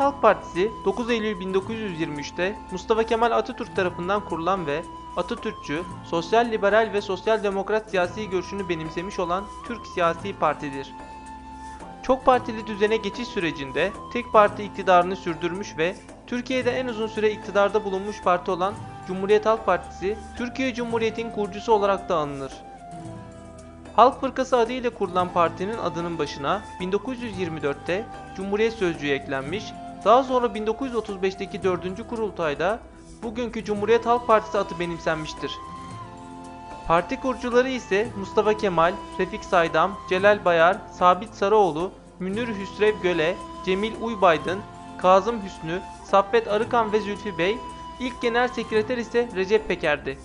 Halk Partisi 9 Eylül 1923'te Mustafa Kemal Atatürk tarafından kurulan ve Atatürkçü, sosyal liberal ve sosyal demokrat siyasi görüşünü benimsemiş olan Türk siyasi partidir. Çok partili düzene geçiş sürecinde tek parti iktidarını sürdürmüş ve Türkiye'de en uzun süre iktidarda bulunmuş parti olan Cumhuriyet Halk Partisi, Türkiye Cumhuriyeti'nin kurucusu olarak da anılır. Halk Fırkası adıyla kurulan partinin adının başına 1924'te Cumhuriyet Sözcüğü eklenmiş, daha sonra 1935'teki 4. kurultayda bugünkü Cumhuriyet Halk Partisi adı benimsenmiştir. Parti kurucuları ise Mustafa Kemal, Refik Saydam, Celal Bayar, Sabit Sarıoğlu, Münir Hüsrev Göle, Cemil Uybaydın, Kazım Hüsnü, Saffet Arıkan ve Zülfü Bey, ilk genel sekreter ise Recep Peker'di.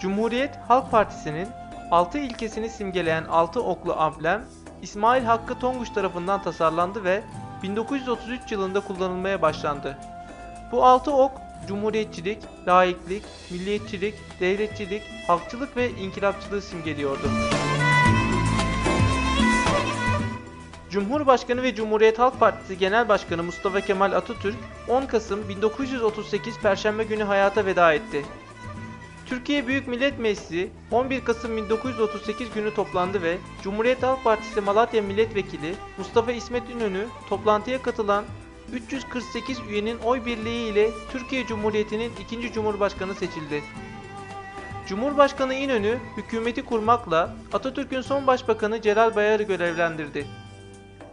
Cumhuriyet Halk Partisi'nin 6 ilkesini simgeleyen 6 oklu amblem İsmail Hakkı Tonguç tarafından tasarlandı ve 1933 yılında kullanılmaya başlandı. Bu 6 ok cumhuriyetçilik, laiklik, milliyetçilik, devletçilik, halkçılık ve inkılapçılığı simgeliyordu. Cumhurbaşkanı ve Cumhuriyet Halk Partisi Genel Başkanı Mustafa Kemal Atatürk 10 Kasım 1938 Perşembe günü hayata veda etti. Türkiye Büyük Millet Meclisi 11 Kasım 1938 günü toplandı ve Cumhuriyet Halk Partisi Malatya Milletvekili Mustafa İsmet İnönü toplantıya katılan 348 üyenin oy birliği ile Türkiye Cumhuriyeti'nin ikinci Cumhurbaşkanı seçildi. Cumhurbaşkanı İnönü hükümeti kurmakla Atatürk'ün son başbakanı Celal Bayar'ı görevlendirdi.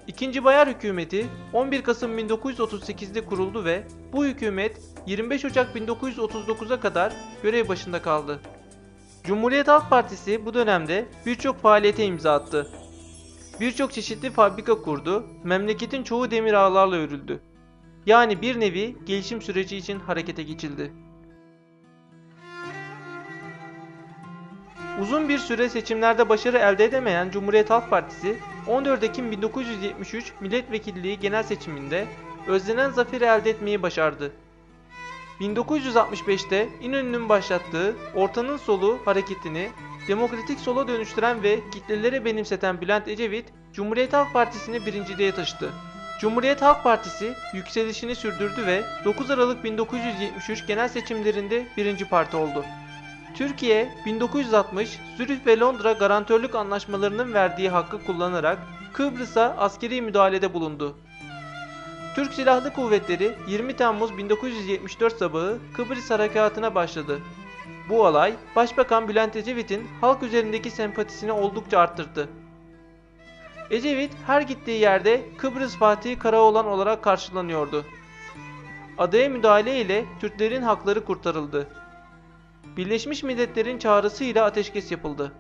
İkinci Bayar hükümeti 11 Kasım 1938'de kuruldu ve bu hükümet 25 Ocak 1939'a kadar görev başında kaldı. Cumhuriyet Halk Partisi bu dönemde birçok faaliyete imza attı. Birçok çeşitli fabrika kurdu, memleketin çoğu demir ağlarla örüldü. Yani bir nevi gelişim süreci için harekete geçildi. Uzun bir süre seçimlerde başarı elde edemeyen Cumhuriyet Halk Partisi 14 Ekim 1973 milletvekilliği genel seçiminde özlenen zaferi elde etmeyi başardı. 1965'te İnönü'nün başlattığı Ortanın Solu hareketini demokratik sola dönüştüren ve kitlelere benimseten Bülent Ecevit, Cumhuriyet Halk Partisi'ni birinciliğe taşıdı. Cumhuriyet Halk Partisi yükselişini sürdürdü ve 9 Aralık 1973 genel seçimlerinde birinci parti oldu. Türkiye 1960 Zürih ve Londra garantörlük anlaşmalarının verdiği hakkı kullanarak Kıbrıs'a askeri müdahalede bulundu. Türk Silahlı Kuvvetleri 20 Temmuz 1974 sabahı Kıbrıs harekatına başladı. Bu olay Başbakan Bülent Ecevit'in halk üzerindeki sempatisini oldukça arttırdı. Ecevit her gittiği yerde Kıbrıs Fatihi Karaoğlan olarak karşılanıyordu. Adaya müdahale ile Türklerin hakları kurtarıldı. Birleşmiş Milletler'in çağrısıyla ateşkes yapıldı.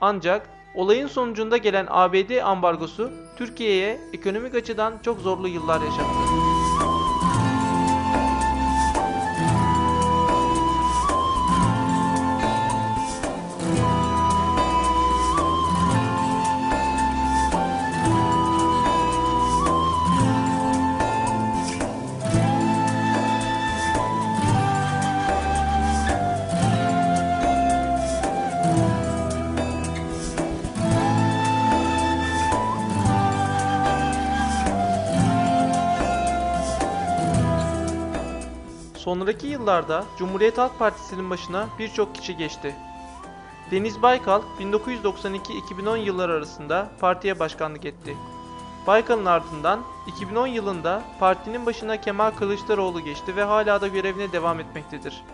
Ancak olayın sonucunda gelen ABD ambargosu Türkiye'ye ekonomik açıdan çok zorlu yıllar yaşattı. Sonraki yıllarda Cumhuriyet Halk Partisi'nin başına birçok kişi geçti. Deniz Baykal 1992-2010 yılları arasında partiye başkanlık etti. Baykal'ın ardından 2010 yılında partinin başına Kemal Kılıçdaroğlu geçti ve hala da görevine devam etmektedir.